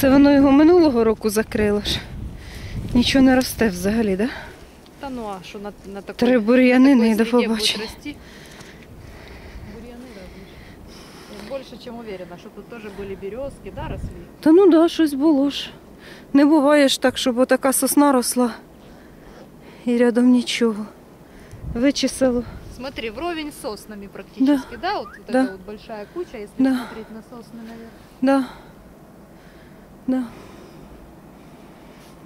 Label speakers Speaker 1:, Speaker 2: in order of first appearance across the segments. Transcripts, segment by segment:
Speaker 1: Це воно його минулого року закрило ж. Нічого не росте взагалі, так? Да?
Speaker 2: Та ну а що на, на такій
Speaker 1: Три бур'янини і до побачення.
Speaker 2: більше чим уверена, що тут теж були березки, да, росли?
Speaker 1: Та ну да, щось було ж. Не буває ж так, щоб отака сосна росла і рядом нічого. Вичесало.
Speaker 2: Смотри, вровень с соснами практически, да? Вот, вот
Speaker 1: Да.
Speaker 2: эта вот большая куча, если
Speaker 1: Да.
Speaker 2: смотреть на сосны, наверное.
Speaker 1: Да.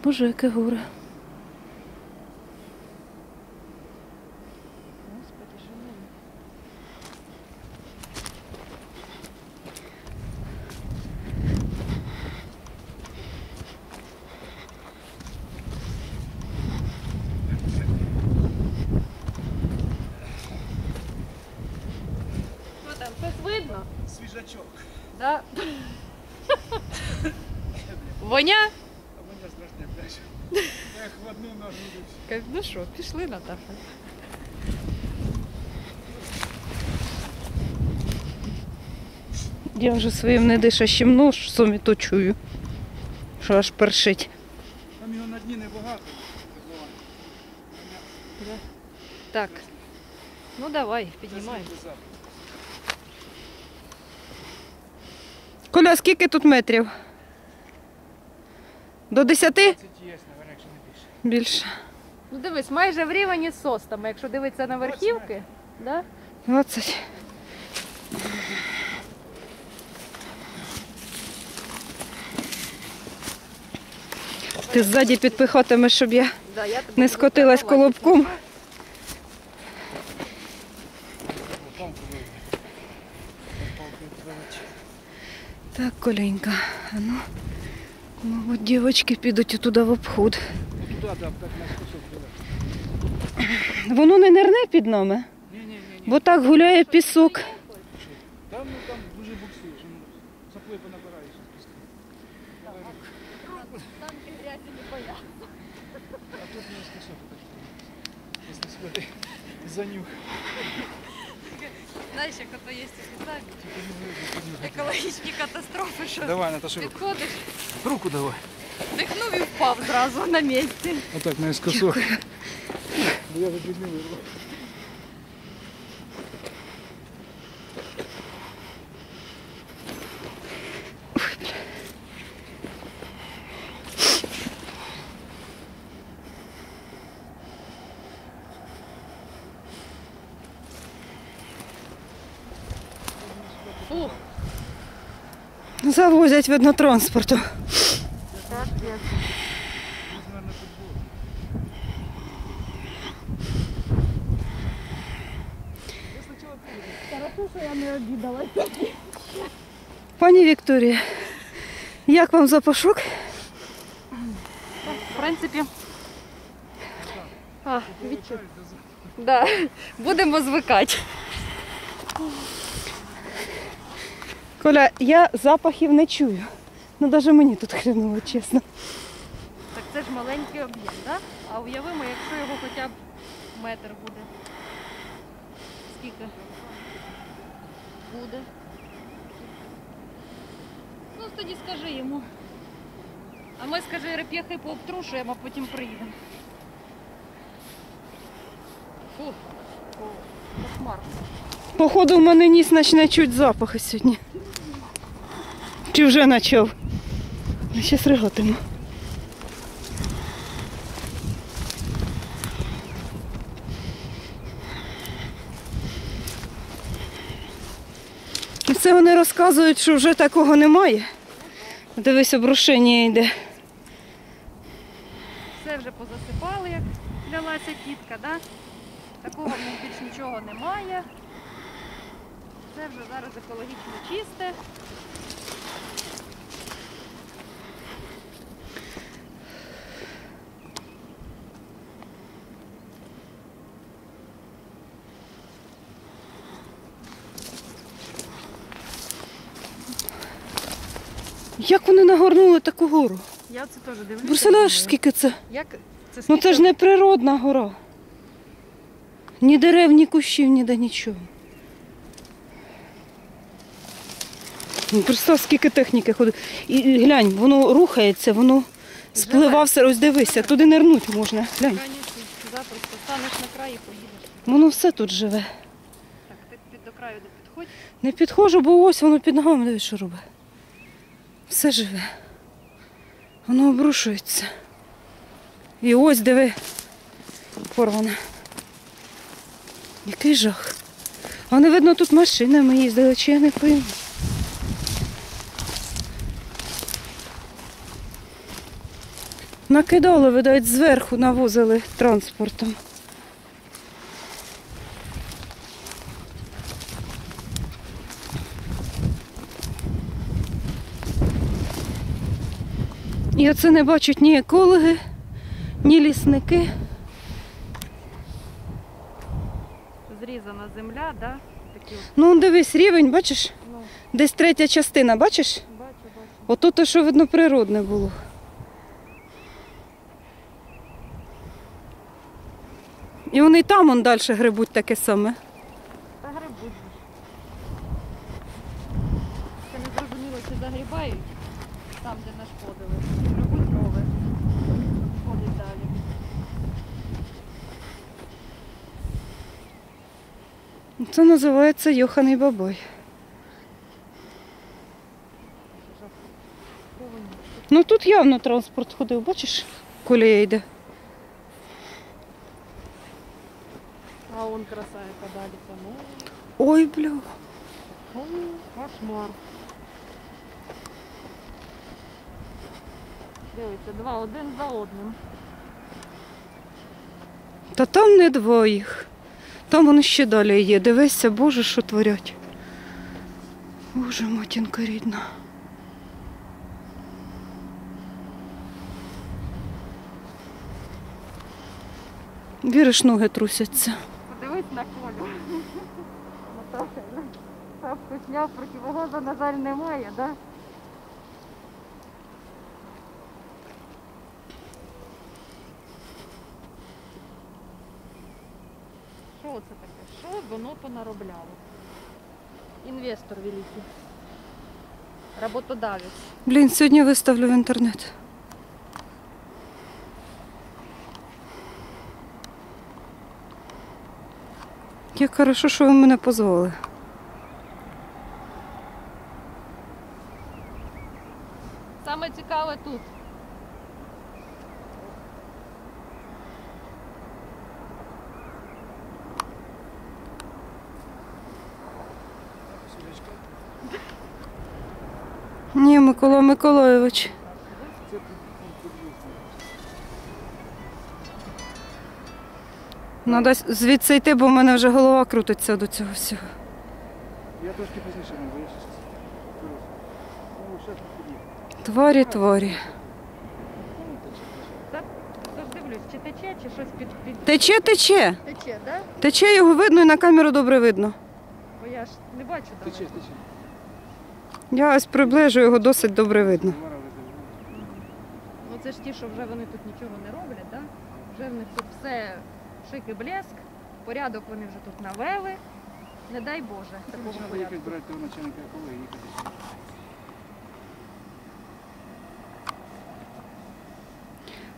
Speaker 1: Боже, яке горе.
Speaker 2: Господи, шановні. Що там, щось видно?
Speaker 3: Свіжачок.
Speaker 2: Да. Воня?
Speaker 3: А мене страшне пляж. Одну ногу йдуть.
Speaker 2: Ну що, пішли, Наташа.
Speaker 1: Я вже своїм недишащим носом і то чую, що аж першить.
Speaker 3: Там його на дні небагато.
Speaker 2: Так. Ну давай, піднімай.
Speaker 1: Коля, скільки тут метрів? До 10?
Speaker 3: 20 є, якщо не більше.
Speaker 1: Більше.
Speaker 2: Ну дивись, майже в рівні з состами, якщо дивитися на верхівки. Да?
Speaker 1: 20. Ти ззаді підпихатимеш, щоб я
Speaker 2: Да, я тобі
Speaker 1: не
Speaker 2: буду
Speaker 1: скотилась колобком. Так, Коленька, а ну, мабуть, дівчатки підуть туди в обход. Воно не нирне під нами, бо так гуляє пісок.
Speaker 3: Там, ну, там дуже буксуєш. ну, Сапли понабираєш.
Speaker 2: Там грязі не бояться.
Speaker 3: А тут скосок. Якщо сходи занюх.
Speaker 2: Знаєш, як ото є спеціальні екологічні катастрофи, що
Speaker 3: Давай, Наташа, руку.
Speaker 2: підходиш,
Speaker 3: Руку давай.
Speaker 2: дихнув і впав зразу на місці.
Speaker 3: Отак наискосок. Бо я вже чуть
Speaker 1: Завозять видно транспорту. Пані Вікторія, як вам запашок?
Speaker 2: В принципі. А, відчув. Да. Будемо звикати.
Speaker 1: Коля, я запахів не чую. Ну навіть мені тут хреново, чесно.
Speaker 2: Так це ж маленький об'єм, да? А уявимо, якщо його хоча б метр буде. Скільки? Буде. Ну, тоді скажи йому. А ми, скажи, реп'яхи пообтрушуємо, а потім приїдемо. Фу. О, Кошмар.
Speaker 1: Походу, в мене ніс почне чуть запахи сьогодні. Чи вже почав? Я Зараз ригатиму. І Це вони розказують, що вже такого немає. Дивись, обрушення йде.
Speaker 2: Все вже позасипали, як лялася тітка, да? Такого більш нічого немає. Все вже зараз екологічно чисте.
Speaker 1: Як вони нагорнули таку гору?
Speaker 2: Я це теж дивлюся.
Speaker 1: Представляєш, скільки це?
Speaker 2: Як це
Speaker 1: Ну це ж не природна гора. Ні дерев, ні кущів, ніде нічого. Ну, Представ, скільки техніки ходить. І, глянь, воно рухається, воно спливав все. Ось дивися, туди нирнуть можна. Глянь,
Speaker 2: запросто станеш на краї, поїдеш.
Speaker 1: воно все тут живе.
Speaker 2: Так, ти під до краю не підходь.
Speaker 1: Не підходжу, бо ось воно під ногами дивись, що робить. Все живе. Воно обрушується. І ось диви, порване. Який жах. А не видно, тут машинами їздили, чи я не пойму. Накидали, видать, зверху навозили транспортом. І оце не бачать ні екологи, ні лісники.
Speaker 2: Зрізана земля, да? Такі
Speaker 1: Ну, дивись, рівень, бачиш?
Speaker 2: ну,
Speaker 1: Десь третя частина, бачиш?
Speaker 2: бачу, бачу.
Speaker 1: Ото те, що видно, природне було. І вони там он далі грибуть таке саме.
Speaker 2: Та грибуть. Це не зрозуміло, чи загрібають там, де нашкодили. чи Грибуть рови. Ходять далі.
Speaker 1: Це називається Йоханий бабой. Ну тут явно транспорт ходив, бачиш, колія йде.
Speaker 2: А он красавица далі Ну,
Speaker 1: Ой, бля.
Speaker 2: Кошмар. Дивіться, два один за одним.
Speaker 1: Та там не двоїх. Там вони ще далі є. Дивися, Боже, що творять. Боже, матінка рідна. Віриш, ноги трусяться.
Speaker 2: Подивись на колю. Наташа, шапку сняв, противогаза, на жаль, немає, да? Що це таке? Що воно понаробляло? Інвестор великий. Роботодавець.
Speaker 1: Блін, сьогодні виставлю в інтернет. Як хорошо, що ви мене позвали.
Speaker 2: Саме цікаве тут.
Speaker 1: Ні, Микола Миколайович. Надо звідси йти, бо в мене вже голова крутиться до цього всього.
Speaker 3: Я трошки пізніше не бо я щас берусь. Ще тут під'їхав.
Speaker 1: Тварі, тварі.
Speaker 2: Дивлюсь, чи тече, чи щось під, під...
Speaker 1: Тече, тече.
Speaker 2: Тече, да?
Speaker 1: Тече його видно і на камеру добре видно.
Speaker 2: Бо я ж не бачу
Speaker 3: Тече, тече.
Speaker 1: Я ось приближу його досить добре видно.
Speaker 2: Ну це ж ті, що вже вони тут нічого не роблять, да? Вже в них тут все шик і блеск, порядок вони вже тут навели. Не дай Боже, такого порядку.
Speaker 3: брати того начальника екології і їхати.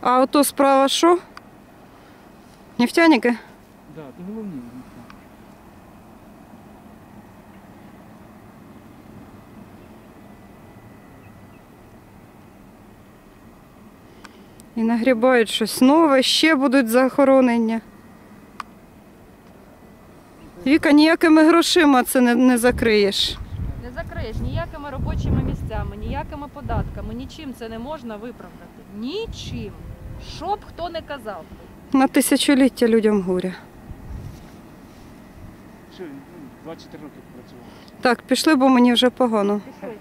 Speaker 1: А ото справа що? Нефтяники?
Speaker 3: Да, то головні.
Speaker 1: І нагрібають щось нове, ще будуть захоронення. Віка, ніякими грошима це не, не закриєш.
Speaker 2: Не закриєш ніякими робочими місцями, ніякими податками, нічим це не можна виправдати. Нічим. Що б хто не казав.
Speaker 1: На тисячоліття людям горя.
Speaker 3: Що, ну, 24 роки працював.
Speaker 1: Так, пішли, бо мені вже погано.
Speaker 2: Пішли.